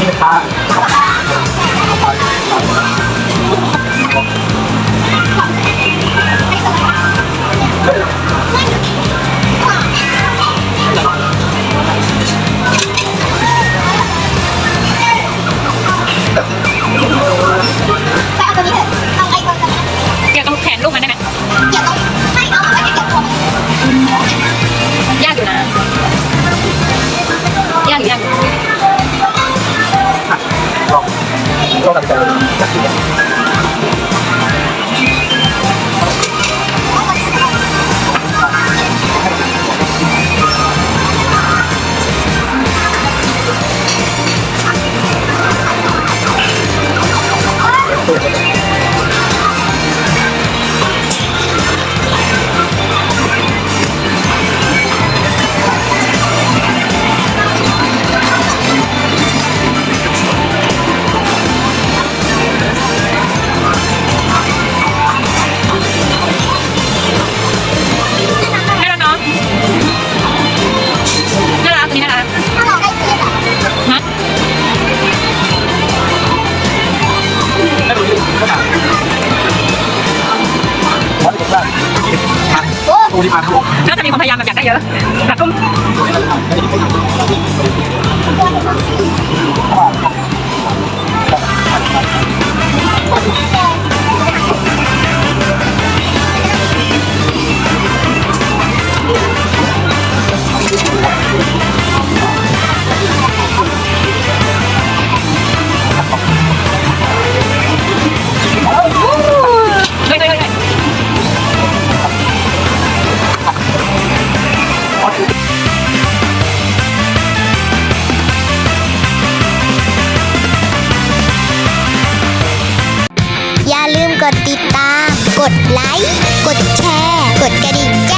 นี่ครั Kita lihat. กูที่พาทั้งมน่าจะมีความพยายามแบบอยากได้เยอะแบบตุ้ม ดไลค์ กดแชร์ กดกระดิ่งแจ้ง